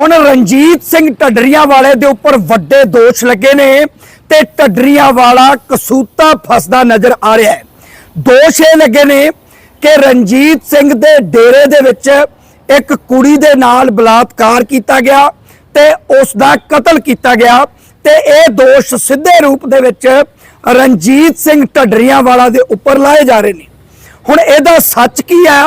ਹੁਣ ਰਣਜੀਤ ਸਿੰਘ ਢੱਡਰੀਆਂ ਵਾਲੇ ਦੇ ਉੱਪਰ ਵੱਡੇ ਦੋਸ਼ ਲੱਗੇ ਨੇ ਤੇ ਢੱਡਰੀਆਂ ਵਾਲਾ ਕਸੂਤਾ ਫਸਦਾ ਨਜ਼ਰ ਆ ਰਿਹਾ ਹੈ। ਦੋਸ਼ ਇਹ ਲੱਗੇ ਨੇ ਕਿ ਰਣਜੀਤ ਸਿੰਘ ਦੇ ਡੇਰੇ ਦੇ ਵਿੱਚ ਇੱਕ ਕੁੜੀ ਦੇ ਨਾਲ ਬਲਾਤਕਾਰ ਕੀਤਾ ਗਿਆ ਤੇ ਉਸ ਦਾ ਕਤਲ ਕੀਤਾ ਗਿਆ ਤੇ ਇਹ ਦੋਸ਼ ਸਿੱਧੇ ਰੂਪ ਦੇ ਵਿੱਚ ਰਣਜੀਤ ਸਿੰਘ ਢੱਡਰੀਆਂ ਵਾਲਾ ਦੇ ਉੱਪਰ ਲਾਏ ਜਾ ਰਹੇ ਨੇ। ਹੁਣ ਇਹਦਾ ਸੱਚ ਕੀ ਹੈ?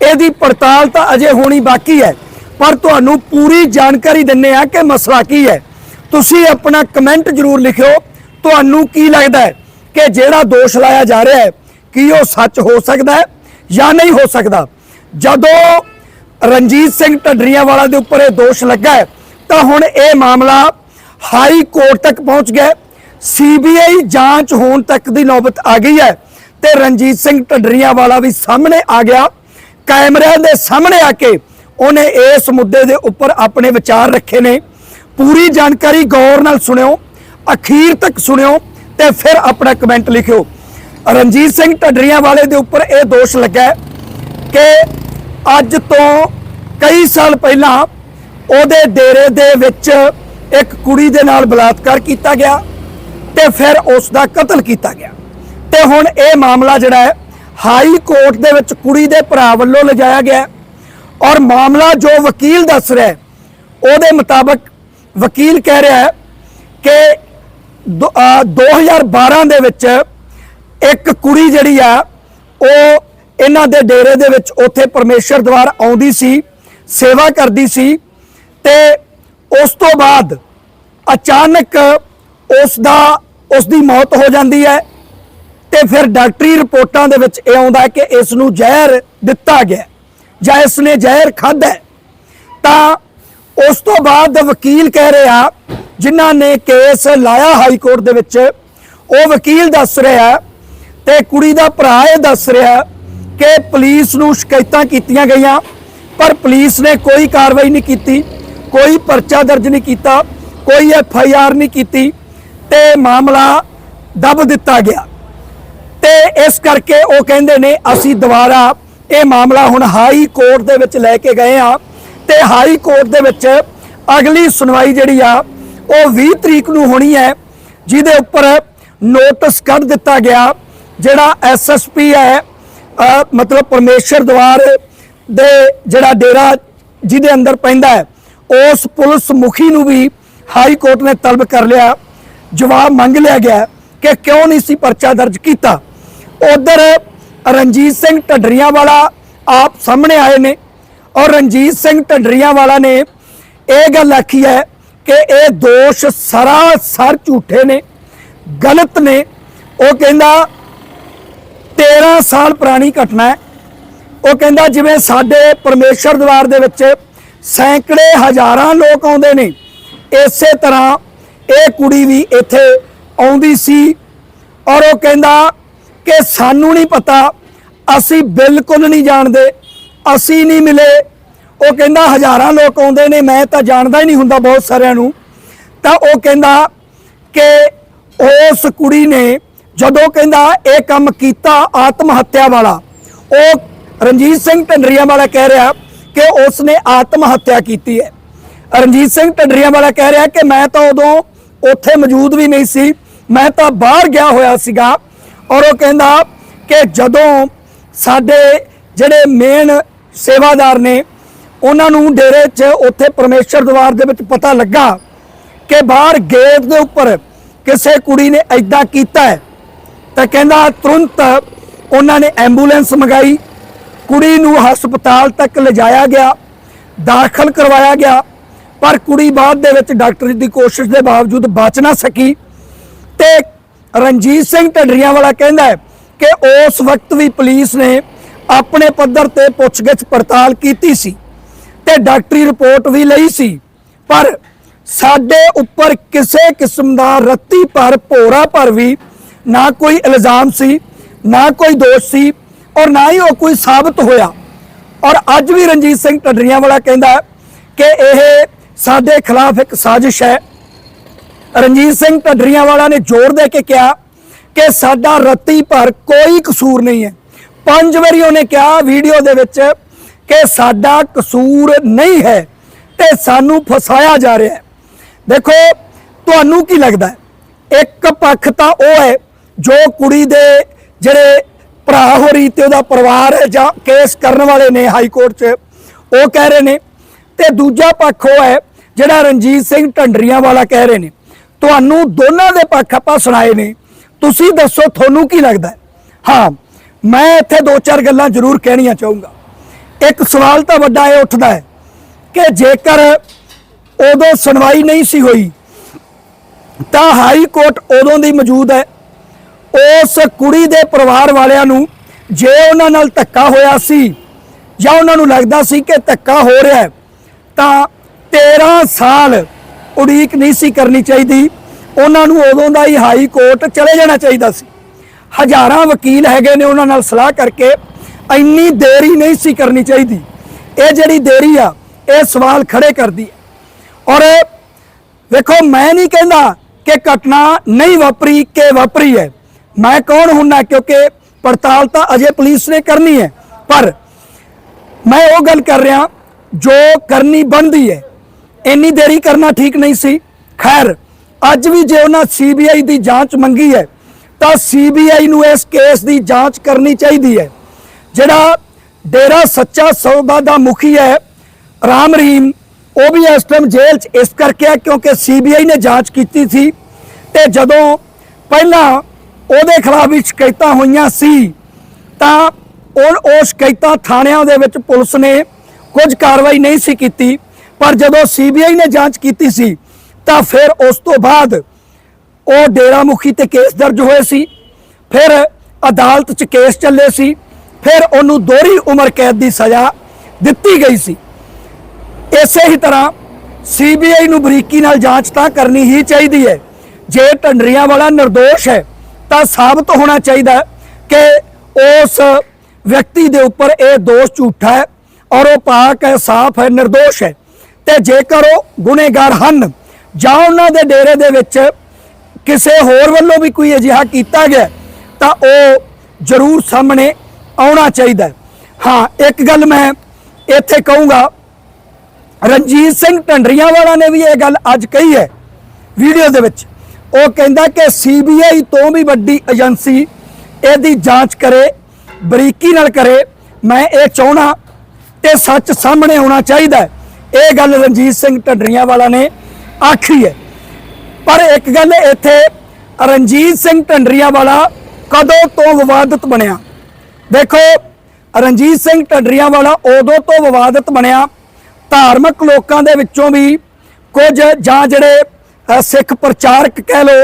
ਇਹਦੀ ਪੜਤਾਲ ਤਾਂ ਅਜੇ ਹੋਣੀ ਬਾਕੀ ਹੈ। ਪਰ ਤੁਹਾਨੂੰ ਪੂਰੀ ਜਾਣਕਾਰੀ ਦਿੰਨੇ ਆ ਕਿ ਮਸਲਾ ਕੀ ਹੈ। ਤੁਸੀਂ ਆਪਣਾ ਕਮੈਂਟ ਜ਼ਰੂਰ ਲਿਖਿਓ। ਤੁਹਾਨੂੰ ਕੀ ਲੱਗਦਾ ਹੈ ਕਿ ਜਿਹੜਾ ਦੋਸ਼ ਲਾਇਆ ਜਾ ਰਿਹਾ ਹੈ, ਕੀ ਉਹ ਸੱਚ ਹੋ ਸਕਦਾ ਹੈ ਜਾਂ ਨਹੀਂ ਹੋ ਸਕਦਾ? ਜਦੋਂ ਰਣਜੀਤ ਸਿੰਘ ਢੱਡਰੀਆਂ ਵਾਲਾ ਦੇ ਉੱਪਰ ਇਹ ਦੋਸ਼ ਲੱਗਾ ਹੈ, ਤਾਂ ਹੁਣ ਇਹ ਮਾਮਲਾ ਹਾਈ ਕੋਰਟ ਤੱਕ ਪਹੁੰਚ ਗਿਆ ਸੀਬੀਆਈ ਜਾਂਚ ਹੋਣ ਤੱਕ ਦੀ ਨੌਬਤ ਆ ਗਈ ਹੈ ਤੇ ਰਣਜੀਤ ਸਿੰਘ ਢੱਡਰੀਆਂ ਵਾਲਾ ਵੀ ਸਾਹਮਣੇ ਆ ਗਿਆ। ਕੈਮਰਿਆਂ ਦੇ ਸਾਹਮਣੇ ਆ ਕੇ ਉਹਨੇ ਇਸ ਮੁੱਦੇ ਦੇ ਉੱਪਰ ਆਪਣੇ ਵਿਚਾਰ ਰੱਖੇ ਨੇ। ਪੂਰੀ ਜਾਣਕਾਰੀ ਗੌਰ ਨਾਲ ਸੁਣਿਓ, ਅਖੀਰ ਤੱਕ ਸੁਣਿਓ ਤੇ ਫਿਰ ਆਪਣਾ ਕਮੈਂਟ ਲਿਖਿਓ। ਰਣਜੀਤ ਸਿੰਘ ਢੱਡਰੀਆਂ ਵਾਲੇ ਦੇ ਉੱਪਰ ਇਹ ਦੋਸ਼ ਲੱਗਾ ਕਿ ਅੱਜ ਤੋਂ ਕਈ ਸਾਲ ਪਹਿਲਾਂ ਉਹਦੇ ਡੇਰੇ ਦੇ ਵਿੱਚ ਇੱਕ ਕੁੜੀ ਦੇ ਨਾਲ ਬਲਾਤਕਾਰ ਕੀਤਾ ਗਿਆ ਤੇ ਫਿਰ ਉਸ ਦਾ ਕਤਲ ਕੀਤਾ ਗਿਆ। ਤੇ ਹੁਣ ਇਹ ਮਾਮਲਾ ਜਿਹੜਾ ਹੈ, ਹਾਈ ਕੋਰਟ ਦੇ ਵਿੱਚ ਕੁੜੀ ਦੇ ਭਰਾ ਵੱਲੋਂ ਲਿਜਾਇਆ ਗਿਆ ਔਰ ਮਾਮਲਾ ਜੋ ਵਕੀਲ ਦੱਸ ਰਿਹਾ ਉਹਦੇ ਮੁਤਾਬਕ ਵਕੀਲ ਕਹਿ ਰਿਹਾ ਹੈ ਕਿ ਦੋ- ਅਹ 2012 ਦੇ ਵਿੱਚ ਇੱਕ ਕੁੜੀ ਜਿਹੜੀ ਆ, ਉਹ ਇਹਨਾਂ ਦੇ ਡੇਰੇ ਦੇ ਵਿੱਚ ਉੱਥੇ ਪਰਮੇਸ਼ਰ ਦਵਾਰ ਆਉਂਦੀ ਸੀ, ਸੇਵਾ ਕਰਦੀ ਸੀ ਤੇ ਉਸ ਤੋਂ ਬਾਅਦ ਅਚਾਨਕ ਉਸ ਦਾ, ਉਸ ਦੀ ਮੌਤ ਹੋ ਜਾਂਦੀ ਹੈ ਤੇ ਫਿਰ ਡਾਕਟਰੀ ਰਿਪੋਰਟਾਂ ਦੇ ਵਿੱਚ ਇਹ ਆਉਂਦਾ ਕਿ ਇਸ ਨੂੰ ਜ਼ਹਿਰ ਦਿੱਤਾ ਗਿਆ ਜਾਂ ਇਸ ਨੇ ਜ਼ਹਿਰ ਖਾਧਾ ਤਾਂ ਉਸ ਤੋਂ ਬਾਅਦ ਵਕੀਲ ਕਹਿ ਰਿਹਾ, ਜਿਨ੍ਹਾਂ ਨੇ ਕੇਸ ਲਾਇਆ ਹਾਈ ਕੋਰਟ ਦੇ ਵਿੱਚ, ਉਹ ਵਕੀਲ ਦੱਸ ਰਿਹਾ ਤੇ ਕੁੜੀ ਦਾ ਭਰਾ ਇਹ ਦੱਸ ਰਿਹਾ ਕਿ ਪੁਲਿਸ ਨੂੰ ਸ਼ਿਕਾਇਤਾਂ ਕੀਤੀਆਂ ਗਈਆਂ, ਪਰ ਪੁਲਿਸ ਨੇ ਕੋਈ ਕਾਰਵਾਈ ਨਹੀਂ ਕੀਤੀ, ਕੋਈ ਪਰਚਾ ਦਰਜ ਨਹੀਂ ਕੀਤਾ, ਕੋਈ ਐਫ ਆਈ ਆਰ ਨਹੀਂ ਕੀਤੀ ਤੇ ਮਾਮਲਾ ਦਬ ਦਿੱਤਾ ਗਿਆ। ਤੇ ਇਸ ਕਰਕੇ ਉਹ ਕਹਿੰਦੇ ਨੇ, ਅਸੀਂ ਦੁਬਾਰਾ ਇਹ ਮਾਮਲਾ ਹੁਣ ਹਾਈ ਕੋਰਟ ਦੇ ਵਿੱਚ ਲੈ ਕੇ ਗਏ ਆ ਤੇ ਹਾਈ ਕੋਰਟ ਦੇ ਵਿੱਚ ਅਗਲੀ ਸੁਣਵਾਈ ਜਿਹੜੀ ਆ, ਉਹ 20 ਤਰੀਕ ਨੂੰ ਹੋਣੀ ਹੈ, ਜਿਹਦੇ ਉੱਪਰ ਨੋਟਿਸ ਕੱਢ ਦਿੱਤਾ ਗਿਆ, ਜਿਹੜਾ ਐਸਐਸਪੀ ਹੈ ਮਤਲਬ ਪਰਮੇਸ਼ਰ ਦਵਾਰ ਦੇ ਜਿਹੜਾ ਡੇਰਾ ਜਿਹਦੇ ਅੰਦਰ ਪੈਂਦਾ ਹੈ, ਉਸ ਪੁਲਿਸ ਮੁਖੀ ਨੂੰ ਵੀ ਹਾਈ ਕੋਰਟ ਨੇ ਤਲਬ ਕਰ ਲਿਆ, ਜਵਾਬ ਮੰਗ ਲਿਆ ਗਿਆ ਕਿ ਕਿਉਂ ਨਹੀਂ ਸੀ ਪਰਚਾ ਦਰਜ ਕੀਤਾ। ਉਧਰ ਰਣਜੀਤ ਸਿੰਘ ਢੱਡਰੀਆਂ ਵਾਲਾ ਆਪ ਸਾਹਮਣੇ ਆਏ ਨੇ ਔਰ ਰਣਜੀਤ ਸਿੰਘ ਢੱਡਰੀਆਂ ਵਾਲਾ ਨੇ ਇਹ ਗੱਲ ਆਖੀ ਹੈ ਕਿ ਇਹ ਦੋਸ਼ ਸਰਾਸਰ ਝੂਠੇ ਨੇ, ਗਲਤ ਨੇ। ਉਹ ਕਹਿੰਦਾ 13 ਸਾਲ ਪੁਰਾਣੀ ਘਟਨਾ ਹੈ। ਉਹ ਕਹਿੰਦਾ, ਜਿਵੇਂ ਸਾਡੇ ਪਰਮੇਸ਼ਰ ਦਵਾਰ ਦੇ ਵਿੱਚ ਸੈਂਕੜੇ ਹਜ਼ਾਰਾਂ ਲੋਕ ਆਉਂਦੇ ਨੇ, ਇਸੇ ਤਰ੍ਹਾਂ ਇਹ ਕੁੜੀ ਵੀ ਇੱਥੇ ਆਉਂਦੀ ਸੀ। ਔਰ ਉਹ ਕਹਿੰਦਾ ਕਿ ਸਾਨੂੰ ਨਹੀਂ ਪਤਾ ਅਸੀਂ ਬਿਲਕੁਲ ਨਹੀਂ ਜਾਣਦੇ, ਅਸੀਂ ਨਹੀਂ ਮਿਲੇ। ਉਹ ਕਹਿੰਦਾ ਹਜ਼ਾਰਾਂ ਲੋਕ ਆਉਂਦੇ ਨੇ, ਮੈਂ ਤਾਂ ਜਾਣਦਾ ਹੀ ਨਹੀਂ ਹੁੰਦਾ ਬਹੁਤ ਸਾਰਿਆਂ ਨੂੰ। ਤਾਂ ਉਹ ਕਹਿੰਦਾ ਕਿ ਉਸ ਕੁੜੀ ਨੇ ਜਦੋਂ ਕਹਿੰਦਾ ਇਹ ਕੰਮ ਕੀਤਾ ਆਤਮ ਹੱਤਿਆ ਵਾਲਾ, ਉਹ ਰਣਜੀਤ ਸਿੰਘ ਢੰਡਰੀਆਂ ਵਾਲਾ ਕਹਿ ਰਿਹਾ ਕਿ ਉਸ ਨੇ ਆਤਮ ਹੱਤਿਆ ਕੀਤੀ ਹੈ। ਰਣਜੀਤ ਸਿੰਘ ਢੰਡਰੀਆਂ ਵਾਲਾ ਕਹਿ ਰਿਹਾ ਕਿ ਮੈਂ ਤਾਂ ਉਦੋਂ ਉੱਥੇ ਮੌਜੂਦ ਵੀ ਨਹੀਂ ਸੀ, ਮੈਂ ਤਾਂ ਬਾਹਰ ਗਿਆ ਹੋਇਆ ਸੀਗਾ। ਔਰ ਉਹ ਕਹਿੰਦਾ ਕਿ ਜਦੋਂ ਸਾਡੇ ਜਿਹੜੇ ਮੇਨ ਸੇਵਾਦਾਰ ਨੇ, ਉਹਨਾਂ ਨੂੰ ਡੇਰੇ 'ਚ ਉੱਥੇ ਪਰਮੇਸ਼ਰ ਦਵਾਰ ਦੇ ਵਿੱਚ ਪਤਾ ਲੱਗਾ ਕਿ ਬਾਹਰ ਗੇਟ ਦੇ ਉੱਪਰ ਕਿਸੇ ਕੁੜੀ ਨੇ ਐਦਾਂ ਕੀਤਾ ਹੈ। ਤਾਂ ਕਹਿੰਦਾ ਤੁਰੰਤ ਉਹਨਾਂ ਨੇ ਐਂਬੂਲੈਂਸ ਮੰਗਾਈ, ਕੁੜੀ ਨੂੰ ਹਸਪਤਾਲ ਤੱਕ ਲਿਜਾਇਆ ਗਿਆ, ਦਾਖਲ ਕਰਵਾਇਆ ਗਿਆ, ਪਰ ਕੁੜੀ ਬਾਅਦ ਦੇ ਵਿੱਚ ਡਾਕਟਰ ਦੀ ਕੋਸ਼ਿਸ਼ ਦੇ ਬਾਵਜੂਦ ਬਚ ਨਾ ਸਕੀ ਤੇ ਰਣਜੀਤ ਸਿੰਘ ਢੱਡਰੀਆਂ ਵਾਲਾ ਕਹਿੰਦਾ ਹੈ ਕਿ ਉਸ ਵਕਤ ਵੀ ਪੁਲਿਸ ਨੇ ਆਪਣੇ ਪੱਧਰ ਤੇ ਪੁੱਛਗਿੱਛ ਪੜਤਾਲ ਕੀਤੀ ਸੀ ਤੇ ਡਾਕਟਰੀ ਰਿਪੋਰਟ ਵੀ ਲਈ ਸੀ। ਪਰ ਸਾਡੇ ਉੱਪਰ ਕਿਸੇ ਕਿਸਮ ਦਾ ਰੱਤੀ ਪਰ ਭੋਰਾ ਪਰ ਵੀ ਨਾ ਕੋਈ ਇਲਜ਼ਾਮ ਸੀ, ਨਾ ਕੋਈ ਦੋਸ਼ ਸੀ ਔਰ ਨਾ ਹੀ ਉਹ ਕੋਈ ਸਾਬਤ ਹੋਇਆ। ਔਰ ਅੱਜ ਵੀ ਰਣਜੀਤ ਸਿੰਘ ਢੱਡਰੀਆਂ ਵਾਲਾ ਕਹਿੰਦਾ ਕਿ ਇਹ ਸਾਡੇ ਖਿਲਾਫ ਇੱਕ ਸਾਜ਼ਿਸ਼ ਹੈ। ਰਣਜੀਤ ਸਿੰਘ ਢੱਡਰੀਆਂ ਵਾਲਾ ਨੇ ਜ਼ੋਰ ਦੇ ਕੇ ਕਿਹਾ ਕਿ ਸਾਡਾ ਰੱਤੀ ਭਰ ਕੋਈ ਕਸੂਰ ਨਹੀਂ ਹੈ। ਪੰਜ ਵਾਰੀ ਉਹਨੇ ਕਿਹਾ ਵੀਡੀਓ ਦੇ ਵਿੱਚ ਕਿ ਸਾਡਾ ਕਸੂਰ ਨਹੀਂ ਹੈ ਤੇ ਸਾਨੂੰ ਫਸਾਇਆ ਜਾ ਰਿਹਾ ਹੈ। ਦੇਖੋ, ਤੁਹਾਨੂੰ ਕੀ ਲੱਗਦਾ ਇੱਕ ਪੱਖ ਤਾਂ ਉਹ ਹੈ ਜੋ ਕੁੜੀ ਦੇ ਜਿਹੜੇ ਭਰਾ ਹੋਰੀ ਤੇ ਉਹਦਾ ਪਰਿਵਾਰ ਹੈ ਜਾਂ ਕੇਸ ਕਰਨ ਵਾਲੇ ਨੇ ਹਾਈ ਕੋਰਟ 'ਚ, ਉਹ ਕਹਿ ਰਹੇ ਨੇ। ਤੇ ਦੂਜਾ ਪੱਖ ਉਹ ਹੈ ਜਿਹੜਾ ਰਣਜੀਤ ਸਿੰਘ ਢੰਡਰੀਆਂ ਵਾਲਾ ਕਹਿ ਰਹੇ ਨੇ। ਤੁਹਾਨੂੰ ਦੋਨਾਂ ਦੇ ਪੱਖ ਆਪਾਂ ਸੁਣਾਏ ਨੇ। ਤੁਸੀਂ ਦੱਸੋ ਤੁਹਾਨੂੰ ਕੀ ਲੱਗਦਾ ਹਾਂ? ਮੈਂ ਇੱਥੇ ਦੋ ਚਾਰ ਗੱਲਾਂ ਜ਼ਰੂਰ ਕਹਿਣੀਆਂ ਚਾਹੂੰਗਾ। ਇੱਕ ਸਵਾਲ ਤਾਂ ਵੱਡਾ ਇਹ ਉੱਠਦਾ ਹੈ ਕਿ ਜੇਕਰ ਉਦੋਂ ਸੁਣਵਾਈ ਨਹੀਂ ਸੀ ਹੋਈ, ਤਾਂ ਹਾਈ ਕੋਰਟ ਉਦੋਂ ਦੀ ਮੌਜੂਦ ਹੈ। ਉਸ ਕੁੜੀ ਦੇ ਪਰਿਵਾਰ ਵਾਲਿਆਂ ਨੂੰ ਜੇ ਉਹਨਾਂ ਨਾਲ ਧੱਕਾ ਹੋਇਆ ਸੀ ਜਾਂ ਉਹਨਾਂ ਨੂੰ ਲੱਗਦਾ ਸੀ ਕਿ ਧੱਕਾ ਹੋ ਰਿਹਾ ਤਾਂ 13 ਸਾਲ ਉਡੀਕ ਨਹੀਂ ਸੀ ਕਰਨੀ ਚਾਹੀਦੀ। ਉਹਨਾਂ ਨੂੰ ਉਦੋਂ ਦਾ ਹੀ ਹਾਈ ਕੋਰਟ ਚਲੇ ਜਾਣਾ ਚਾਹੀਦਾ ਸੀ। ਹਜ਼ਾਰਾਂ ਵਕੀਲ ਹੈਗੇ ਨੇ ਉਹਨਾਂ ਨਾਲ ਸਲਾਹ ਕਰਕੇ ਇੰਨੀ ਦੇਰੀ ਨਹੀਂ ਸੀ ਕਰਨੀ ਚਾਹੀਦੀ। ਇਹ ਜਿਹੜੀ ਦੇਰੀ ਆ, ਇਹ ਸਵਾਲ ਖੜੇ ਕਰਦੀ ਹੈ ਔਰ ਵੇਖੋ, ਮੈਂ ਨਹੀਂ ਕਹਿੰਦਾ ਕਿ ਘਟਨਾ ਨਹੀਂ ਵਾਪਰੀ, ਕਿ ਵਾਪਰੀ ਹੈ। ਮੈਂ ਕੌਣ ਹੁੰਨਾ ਕਿਉਂਕਿ ਪੜਤਾਲ ਤਾਂ ਅਜੇ ਪੁਲਿਸ ਨੇ ਕਰਨੀ ਹੈ। ਪਰ ਮੈਂ ਉਹ ਗੱਲ ਕਰ ਰਿਹਾ ਜੋ ਕਰਨੀ ਬਣਦੀ ਹੈ। ਇੰਨੀ ਦੇਰੀ ਕਰਨਾ ਠੀਕ ਨਹੀਂ ਸੀ। ਖੈਰ ਅੱਜ ਵੀ ਜੇ ਉਹਨਾਂ ਸੀਬੀਆਈ ਦੀ ਜਾਂਚ ਮੰਗੀ ਹੈ, ਤਾਂ ਸੀਬੀਆਈ ਨੂੰ ਇਸ ਕੇਸ ਦੀ ਜਾਂਚ ਕਰਨੀ ਚਾਹੀਦੀ ਹੈ। ਜਿਹੜਾ ਡੇਰਾ ਸੱਚਾ ਸੌਦਾ ਦਾ ਮੁਖੀ ਹੈ, ਰਾਮ ਰਹੀਮ, ਉਹ ਵੀ ਇਸ ਟਾਈਮ ਜੇਲ੍ਹ 'ਚ ਇਸ ਕਰਕੇ ਹੈ ਕਿਉਂਕਿ ਸੀਬੀਆਈ ਨੇ ਜਾਂਚ ਕੀਤੀ ਸੀ ਤੇ ਜਦੋਂ ਪਹਿਲਾਂ ਉਹਦੇ ਖਿਲਾਫ ਵੀ ਸ਼ਿਕਾਇਤਾਂ ਹੋਈਆਂ ਸੀ, ਤਾਂ ਉਹ ਉਹ ਸ਼ਿਕਾਇਤਾਂ ਥਾਣਿਆਂ ਦੇ ਵਿੱਚ ਪੁਲਿਸ ਨੇ ਕੁਝ ਕਾਰਵਾਈ ਨਹੀਂ ਸੀ ਕੀਤੀ। ਪਰ ਜਦੋਂ ਸੀਬੀਆਈ ਨੇ ਜਾਂਚ ਕੀਤੀ ਸੀ ਤਾਂ ਫਿਰ ਉਸ ਤੋਂ ਬਾਅਦ ਉਹ ਡੇਰਾ ਮੁਖੀ ਤੇ ਕੇਸ ਦਰਜ ਹੋਏ ਸੀ, ਫਿਰ ਅਦਾਲਤ 'ਚ ਕੇਸ ਚੱਲੇ ਸੀ, ਫਿਰ ਉਹਨੂੰ ਦੋਹਰੀ ਉਮਰ ਕੈਦ ਦੀ ਸਜ਼ਾ ਦਿੱਤੀ ਗਈ ਸੀ। ਇਸੇ ਹੀ ਤਰ੍ਹਾਂ ਸੀਬੀਆਈ ਨੂੰ ਬਰੀਕੀ ਨਾਲ ਜਾਂਚ ਤਾਂ ਕਰਨੀ ਹੀ ਚਾਹੀਦੀ ਹੈ। ਜੇ ਢੰਡਰੀਆਂ ਵਾਲਾ ਨਿਰਦੋਸ਼ ਹੈ, ਤਾਂ ਸਾਬਤ ਹੋਣਾ ਚਾਹੀਦਾ ਕਿ ਉਸ ਵਿਅਕਤੀ ਦੇ ਉੱਪਰ ਇਹ ਦੋਸ਼ ਝੂਠਾ ਹੈ ਔਰ ਉਹ ਪਾਕ ਹੈ, ਸਾਫ਼ ਹੈ, ਨਿਰਦੋਸ਼ ਹੈ। ਤੇ ਜੇਕਰ ਉਹ ਗੁਨੇਗਾਰ ਹਨ ਜਾਂ ਉਹਨਾਂ ਦੇ ਡੇਰੇ ਦੇ ਵਿੱਚ ਕਿਸੇ ਹੋਰ ਵੱਲੋਂ ਵੀ ਕੋਈ ਅਜਿਹਾ ਕੀਤਾ ਗਿਆ, ਤਾਂ ਉਹ ਜ਼ਰੂਰ ਸਾਹਮਣੇ ਆਉਣਾ ਚਾਹੀਦਾ ਹਾਂ। ਇੱਕ ਗੱਲ ਮੈਂ ਇੱਥੇ ਕਹੂੰਗਾ, ਰਣਜੀਤ ਸਿੰਘ ਢੰਡਰੀਆਂ ਵਾਲਾ ਨੇ ਵੀ ਇਹ ਗੱਲ ਅੱਜ ਕਹੀ ਹੈ ਵੀਡੀਓ ਦੇ ਵਿੱਚ। ਉਹ ਕਹਿੰਦਾ ਕਿ ਸੀਬੀਆਈ ਤੋਂ ਵੀ ਵੱਡੀ ਏਜੰਸੀ ਇਹਦੀ ਜਾਂਚ ਕਰੇ, ਬਰੀਕੀ ਨਾਲ ਕਰੇ, ਮੈਂ ਇਹ ਚਾਹਣਾ ਤੇ ਸੱਚ ਸਾਹਮਣੇ ਆਉਣਾ ਚਾਹੀਦਾ ਇਹ ਗੱਲ ਰਣਜੀਤ ਸਿੰਘ ਢੰਡਰੀਆਂ ਵਾਲਾ ਨੇ ਆਖੀ ਹੈ। ਪਰ ਇੱਕ ਗੱਲ ਇੱਥੇ, ਰਣਜੀਤ ਸਿੰਘ ਢੰਡਰੀਆਂ ਵਾਲਾ ਕਦੋਂ ਤੋਂ ਵਿਵਾਦਤ ਬਣਿਆ? ਦੇਖੋ, ਰਣਜੀਤ ਸਿੰਘ ਢੰਡਰੀਆਂ ਵਾਲਾ ਉਦੋਂ ਤੋਂ ਵਿਵਾਦਤ ਬਣਿਆ, ਧਾਰਮਿਕ ਲੋਕਾਂ ਦੇ ਵਿੱਚੋਂ ਵੀ ਕੁਝ ਜਾਂ ਜਿਹੜੇ ਸਿੱਖ ਪ੍ਰਚਾਰਕ ਕਹਿ ਲੋ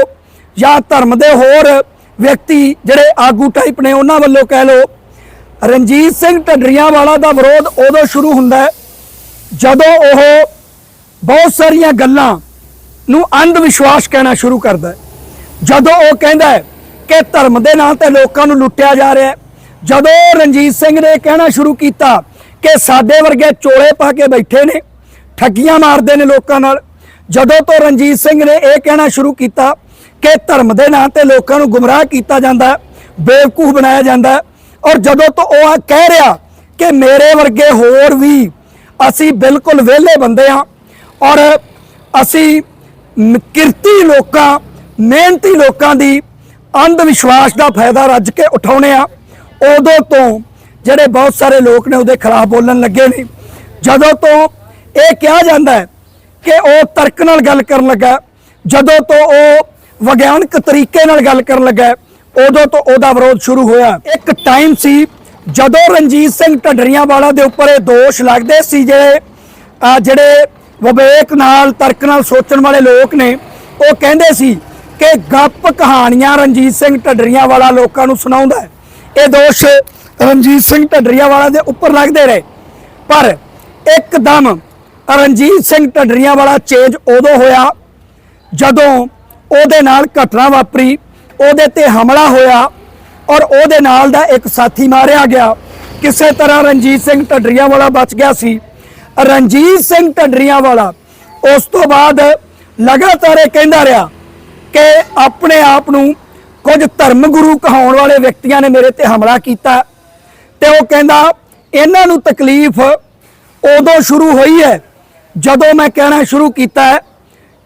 ਜਾਂ ਧਰਮ ਦੇ ਹੋਰ ਵਿਅਕਤੀ ਜਿਹੜੇ ਆਗੂ ਟਾਈਪ ਨੇ ਉਹਨਾਂ ਵੱਲੋਂ ਕਹਿ ਲੋ ਰਣਜੀਤ ਸਿੰਘ ਢੰਡਰੀਆਂ ਵਾਲਾ ਦਾ ਵਿਰੋਧ ਉਦੋਂ ਸ਼ੁਰੂ ਹੁੰਦਾ ਹੈ ਜਦੋਂ ਉਹ ਬਹੁਤ ਸਾਰੀਆਂ ਗੱਲਾਂ ਨੂੰ ਅੰਧ ਵਿਸ਼ਵਾਸ ਕਹਿਣਾ ਸ਼ੁਰੂ ਕਰਦਾ ਹੈ। ਜਦੋਂ ਉਹ ਕਹਿੰਦਾ ਹੈ ਕਿ ਧਰਮ ਦੇ ਨਾਂ ਤੇ ਲੋਕਾਂ ਨੂੰ ਲੁੱਟਿਆ ਜਾ ਰਿਹਾ ਹੈ ਜਦੋਂ ਰਣਜੀਤ ਸਿੰਘ ਨੇ ਕਹਿਣਾ ਸ਼ੁਰੂ ਕੀਤਾ ਕਿ ਸਾਡੇ ਵਰਗੇ ਚੋਲੇ ਪਾ ਕੇ ਬੈਠੇ ਨੇ ਠੱਗੀਆਂ ਮਾਰਦੇ ਨੇ ਲੋਕਾਂ ਨਾਲ ਜਦੋਂ ਤੋਂ ਰਣਜੀਤ ਸਿੰਘ ਨੇ ਇਹ ਕਹਿਣਾ ਸ਼ੁਰੂ ਕੀਤਾ ਕਿ ਧਰਮ ਦੇ ਨਾਂ ਤੇ ਲੋਕਾਂ ਨੂੰ ਗੁੰਮਰਾਹ ਕੀਤਾ ਜਾਂਦਾ ਹੈ, ਬੇਵਕੂਫ ਬਣਾਇਆ ਜਾਂਦਾ ਔਰ ਜਦੋਂ ਤੋਂ ਉਹ ਆ ਕਹਿ ਰਿਹਾ ਕਿ ਮੇਰੇ ਵਰਗੇ ਹੋਰ ਵੀ ਅਸੀਂ ਬਿਲਕੁਲ ਵਿਹਲੇ ਬੰਦੇ ਆ ਔਰ ਅਸੀਂ ਕਿਰਤੀ ਲੋਕਾਂ, ਮਿਹਨਤੀ ਲੋਕਾਂ ਦੀ ਅੰਧ ਵਿਸ਼ਵਾਸ ਦਾ ਫਾਇਦਾ ਰੱਜ ਕੇ ਉਠਾਉਣੇ ਆ। ਉਦੋਂ ਤੋਂ ਜਿਹੜੇ ਬਹੁਤ ਸਾਰੇ ਲੋਕ ਨੇ ਉਹਦੇ ਖਿਲਾਫ ਬੋਲਣ ਲੱਗੇ ਨੇ। ਜਦੋਂ ਤੋਂ ਇਹ ਕਿਹਾ ਜਾਂਦਾ ਕਿ ਉਹ ਤਰਕ ਨਾਲ ਗੱਲ ਕਰਨ ਲੱਗਾ ਜਦੋਂ ਤੋਂ ਉਹ ਵਿਗਿਆਨਕ ਤਰੀਕੇ ਨਾਲ ਗੱਲ ਕਰਨ ਲੱਗਾ ਉਦੋਂ ਤੋਂ ਉਹਦਾ ਵਿਰੋਧ ਸ਼ੁਰੂ ਹੋਇਆ। ਇੱਕ ਟਾਈਮ ਸੀ ਜਦੋਂ ਰਣਜੀਤ ਸਿੰਘ ਢੱਡਰੀਆਂ ਵਾਲਾ ਦੇ ਉੱਪਰ ਇਹ ਦੋਸ਼ ਲੱਗਦੇ ਸੀ ਜਿਹੜੇ ਜਿਹੜੇ ਵਿਵੇਕ ਨਾਲ, ਤਰਕ ਨਾਲ ਸੋਚਣ ਵਾਲੇ ਲੋਕ ਨੇ, ਉਹ ਕਹਿੰਦੇ ਸੀ ਕਿ ਗੱਪ ਕਹਾਣੀਆਂ ਰਣਜੀਤ ਸਿੰਘ ਢੱਡਰੀਆਂ ਵਾਲਾ ਲੋਕਾਂ ਨੂੰ ਸੁਣਾਉਂਦਾ ਹੈ। ਇਹ ਦੋਸ਼ ਰਣਜੀਤ ਸਿੰਘ ਢੱਡਰੀਆਂ ਵਾਲਾ ਦੇ ਉੱਪਰ ਲੱਗਦੇ ਰਹੇ। ਪਰ ਇੱਕਦਮ ਰਣਜੀਤ ਸਿੰਘ ਢੱਡਰੀਆਂ ਵਾਲਾ ਚੇਂਜ ਉਦੋਂ ਹੋਇਆ ਜਦੋਂ ਉਹਦੇ ਨਾਲ ਘਟਨਾ ਵਾਪਰੀ, ਉਹਦੇ ਤੇ ਹਮਲਾ ਹੋਇਆ ਔਰ ਉਹਦੇ ਨਾਲ ਦਾ ਇੱਕ ਸਾਥੀ ਮਾਰਿਆ ਗਿਆ। ਕਿਸੇ ਤਰ੍ਹਾਂ ਰਣਜੀਤ ਸਿੰਘ ਢੱਡਰੀਆਂ ਵਾਲਾ ਬਚ ਗਿਆ ਸੀ। ਰਣਜੀਤ ਸਿੰਘ ਢੰਡਰੀਆਂ ਵਾਲਾ। ਉਸ ਤੋਂ ਬਾਅਦ ਲਗਾਤਾਰ ਇਹ ਕਹਿੰਦਾ ਰਿਹਾ ਕਿ ਆਪਣੇ ਆਪ ਨੂੰ ਕੁਝ ਧਰਮ ਗੁਰੂ ਕਹਾਉਣ ਵਾਲੇ ਵਿਅਕਤੀਆਂ ਨੇ ਮੇਰੇ ਤੇ ਹਮਲਾ ਕੀਤਾ। ਤੇ ਉਹ ਕਹਿੰਦਾ, ਇਹਨਾਂ ਨੂੰ ਤਕਲੀਫ ਉਦੋਂ ਸ਼ੁਰੂ ਹੋਈ ਹੈ ਜਦੋਂ ਮੈਂ ਕਹਿਣਾ ਸ਼ੁਰੂ ਕੀਤਾ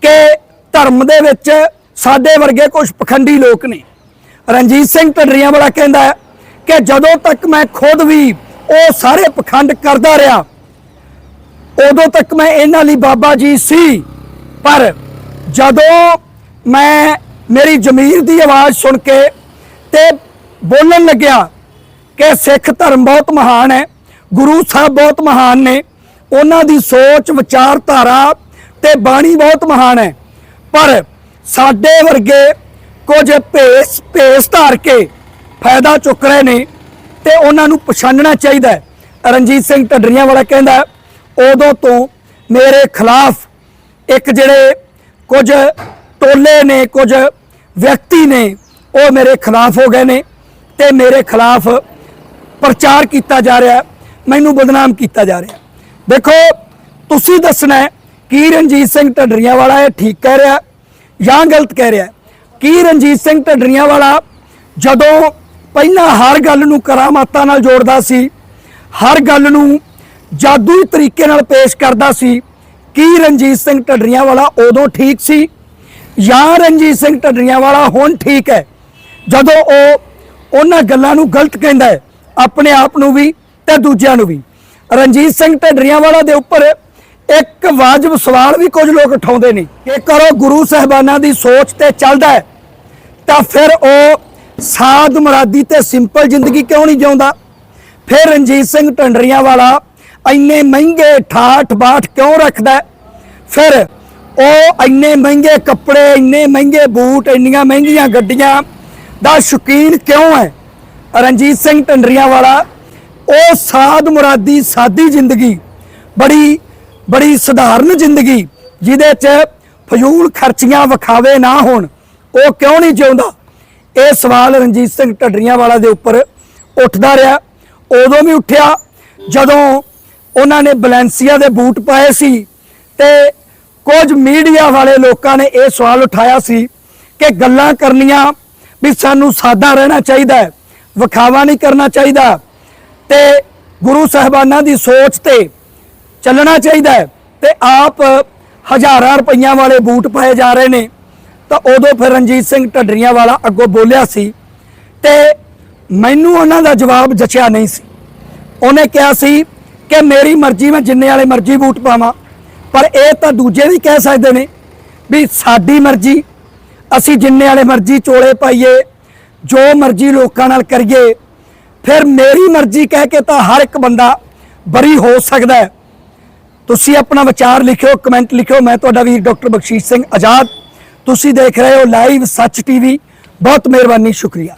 ਕਿ ਧਰਮ ਦੇ ਵਿੱਚ ਸਾਡੇ ਵਰਗੇ ਕੁਝ ਪਖੰਡੀ ਲੋਕ ਨੇ। ਰਣਜੀਤ ਸਿੰਘ ਢੱਡਰੀਆਂ ਵਾਲਾ ਕਹਿੰਦਾ ਕਿ ਜਦੋਂ ਤੱਕ ਮੈਂ ਖੁਦ ਵੀ ਉਹ ਸਾਰੇ ਪਖੰਡ ਕਰਦਾ ਰਿਹਾ ਉਦੋਂ ਤੱਕ ਮੈਂ ਇਹਨਾਂ ਲਈ ਬਾਬਾ ਜੀ ਸੀ। ਪਰ ਜਦੋਂ ਮੈਂ ਮੇਰੀ ਜ਼ਮੀਰ ਦੀ ਆਵਾਜ਼ ਸੁਣ ਕੇ ਤੇ ਬੋਲਣ ਲੱਗਿਆ ਕਿ ਸਿੱਖ ਧਰਮ ਬਹੁਤ ਮਹਾਨ ਹੈ, ਗੁਰੂ ਸਾਹਿਬ ਬਹੁਤ ਮਹਾਨ ਨੇ, ਉਹਨਾਂ ਦੀ ਸੋਚ, ਵਿਚਾਰਧਾਰਾ ਤੇ ਬਾਣੀ ਬਹੁਤ ਮਹਾਨ ਹੈ। ਪਰ ਸਾਡੇ ਵਰਗੇ ਕੁਝ ਭੇਸ ਭੇਸ ਧਾਰ ਕੇ ਫਾਇਦਾ ਚੁੱਕ ਰਹੇ ਨੇ ਤੇ ਉਹਨਾਂ ਨੂੰ ਪਛਾਣਨਾ ਚਾਹੀਦਾ ਰਣਜੀਤ ਸਿੰਘ ਢੱਡਰੀਆਂ ਵਾਲਾ ਕਹਿੰਦਾ ਉਦੋਂ ਤੋਂ ਮੇਰੇ ਖਿਲਾਫ ਇੱਕ ਜਿਹੜੇ ਕੁਝ ਟੋਲੇ ਨੇ, ਕੁਝ ਵਿਅਕਤੀ ਨੇ, ਉਹ ਮੇਰੇ ਖਿਲਾਫ ਹੋ ਗਏ ਨੇ ਤੇ ਮੇਰੇ ਖਿਲਾਫ ਪ੍ਰਚਾਰ ਕੀਤਾ ਜਾ ਰਿਹਾ ਮੈਨੂੰ ਬਦਨਾਮ ਕੀਤਾ ਜਾ ਰਿਹਾ ਦੇਖੋ, ਤੁਸੀਂ ਦੱਸਣਾ ਕੀ ਰਣਜੀਤ ਸਿੰਘ ਢੱਡਰੀਆਂ ਵਾਲਾ ਇਹ ਠੀਕ ਕਹਿ ਰਿਹਾ ਜਾਂ ਗਲਤ ਕਹਿ ਰਿਹਾ ਕੀ ਰਣਜੀਤ ਸਿੰਘ ਢੱਡਰੀਆਂ ਵਾਲਾ ਜਦੋਂ ਪਹਿਲਾਂ ਹਰ ਗੱਲ ਨੂੰ ਕਰਾਮਾਤਾਂ ਨਾਲ ਜੋੜਦਾ ਸੀ, ਹਰ ਗੱਲ ਨੂੰ ਜਾਦੂਈ ਤਰੀਕੇ ਨਾਲ ਪੇਸ਼ ਕਰਦਾ ਸੀ। ਕੀ ਰਣਜੀਤ ਸਿੰਘ ਢੱਡਰੀਆਂ ਵਾਲਾ ਉਦੋਂ ਠੀਕ ਸੀ? ਜਾਂ ਰਣਜੀਤ ਸਿੰਘ ਢੱਡਰੀਆਂ ਵਾਲਾ ਹੁਣ ਠੀਕ ਹੈ? ਜਦੋਂ ਉਹ ਉਹਨਾਂ ਗੱਲਾਂ ਨੂੰ ਗਲਤ ਕਹਿੰਦਾ ਹੈ, ਆਪਣੇ ਆਪ ਨੂੰ ਵੀ ਤੇ ਦੂਜਿਆਂ ਨੂੰ ਵੀ। ਰਣਜੀਤ ਸਿੰਘ ਢੱਡਰੀਆਂ ਵਾਲਾ ਦੇ ਉੱਪਰ ਇੱਕ ਵਾਜਬ ਸਵਾਲ ਵੀ ਕੁਝ ਲੋਕ ਉਠਾਉਂਦੇ ਨੇ ਕਿ ਕਰੋ ਗੁਰੂ ਸਾਹਿਬਾਨਾਂ ਦੀ ਸੋਚ ਤੇ ਚੱਲਦਾ ਹੈ, ਤਾਂ ਫਿਰ ਉਹ ਸਾਧ ਮੁਰਾਦੀ ਤੇ ਸਿੰਪਲ ਜ਼ਿੰਦਗੀ ਕਿਉਂ ਨਹੀਂ ਜਿਉਂਦਾ? ਫਿਰ ਰਣਜੀਤ ਸਿੰਘ ਢੰਡਰੀਆਂ ਵਾਲਾ ਇੰਨੇ ਮਹਿੰਗੇ ਠਾਠ ਬਾਠ ਕਿਉਂ ਰੱਖਦਾ ਫਿਰ ਉਹ ਇੰਨੇ ਮਹਿੰਗੇ ਕੱਪੜੇ, ਇੰਨੇ ਮਹਿੰਗੇ ਬੂਟ, ਇੰਨੀਆਂ ਮਹਿੰਗੀਆਂ ਗੱਡੀਆਂ ਦਾ ਸ਼ੌਕੀਨ ਕਿਉਂ ਹੈ? ਰਣਜੀਤ ਸਿੰਘ ਟੰਡਰੀਆਂ ਵਾਲਾ ਉਹ ਸਾਦ ਮੁਰਾਦੀ, ਸਾਦੀ ਜ਼ਿੰਦਗੀ, ਬੜੀ ਬੜੀ ਸਧਾਰਨ ਜ਼ਿੰਦਗੀ, ਜਿਹਦੇ 'ਚ ਫਜ਼ੂਲ ਖਰਚੀਆਂ ਵਿਖਾਵੇ ਨਾ ਹੋਣ, ਉਹ ਕਿਉਂ ਨਹੀਂ ਜਿਉਂਦਾ? ਇਹ ਸਵਾਲ ਰਣਜੀਤ ਸਿੰਘ ਢੱਡਰੀਆਂ ਵਾਲਾ ਦੇ ਉੱਪਰ ਉੱਠਦਾ ਰਿਹਾ। ਉਦੋਂ ਵੀ ਉੱਠਿਆ, ਜਦੋਂ ਉਹਨਾਂ ਨੇ ਬਲੈਂਸੀਆ ਦੇ ਬੂਟ ਪਾਏ ਸੀ ਤੇ ਕੁਝ ਮੀਡੀਆ ਵਾਲੇ ਲੋਕਾਂ ਨੇ ਇਹ ਸਵਾਲ ਉਠਾਇਆ ਸੀ ਕਿ ਗੱਲਾਂ ਕਰਨੀਆਂ ਵੀ ਸਾਨੂੰ ਸਾਦਾ ਰਹਿਣਾ ਚਾਹੀਦਾ ਹੈ, ਵਿਖਾਵਾ ਨਹੀਂ ਕਰਨਾ ਚਾਹੀਦਾ ਤੇ ਗੁਰੂ ਸਾਹਿਬਾਨਾਂ ਦੀ ਸੋਚ ਤੇ ਚੱਲਣਾ ਚਾਹੀਦਾ ਹੈ ਤੇ ਆਪ ਹਜ਼ਾਰਾਂ ਰੁਪਈਆਂ ਵਾਲੇ ਬੂਟ ਪਾਏ ਜਾ ਰਹੇ ਨੇ। ਤਾਂ ਉਦੋਂ ਫਿਰ ਰਣਜੀਤ ਸਿੰਘ ਢੱਡਰੀਆਂ ਵਾਲਾ ਅੱਗੋਂ ਬੋਲਿਆ ਸੀ ਤੇ ਮੈਨੂੰ ਉਹਨਾਂ ਦਾ ਜਵਾਬ ਜਚਿਆ ਨਹੀਂ ਸੀ। ਉਹਨੇ ਕਿਹਾ ਸੀ ਕਿ ਮੇਰੀ ਮਰਜ਼ੀ, ਮੈਂ ਜਿੰਨੇ ਵਾਲੇ ਮਰਜ਼ੀ ਬੂਟ ਪਾਵਾਂ, ਪਰ ਇਹ ਤਾਂ ਦੂਜੇ ਵੀ ਕਹਿ ਸਕਦੇ ਨੇ ਵੀ ਸਾਡੀ ਮਰਜ਼ੀ, ਅਸੀਂ ਜਿੰਨੇ ਵਾਲੇ ਮਰਜ਼ੀ ਚੋਲੇ ਪਾਈਏ, ਜੋ ਮਰਜ਼ੀ ਲੋਕਾਂ ਨਾਲ ਕਰੀਏ, ਫਿਰ ਮੇਰੀ ਮਰਜ਼ੀ ਕਹਿ ਕੇ ਤਾਂ ਹਰ ਇੱਕ ਬੰਦਾ ਬਰੀ ਹੋ ਸਕਦਾ ਹੈ। ਤੁਸੀਂ ਆਪਣਾ ਵਿਚਾਰ ਲਿਖਿਓ, ਕਮੈਂਟ ਲਿਖਿਓ, ਮੈਂ ਤੁਹਾਡਾ ਵੀਰ ਡਾਕਟਰ ਬਖਸ਼ੀਸ਼ ਸਿੰਘ ਆਜ਼ਾਦ। ਤੁਸੀਂ ਦੇਖ ਰਹੇ ਹੋ ਲਾਈਵ ਸੱਚ ਟੀਵੀ, ਬਹੁਤ ਮਿਹਰਬਾਨੀ, ਸ਼ੁਕਰੀਆ।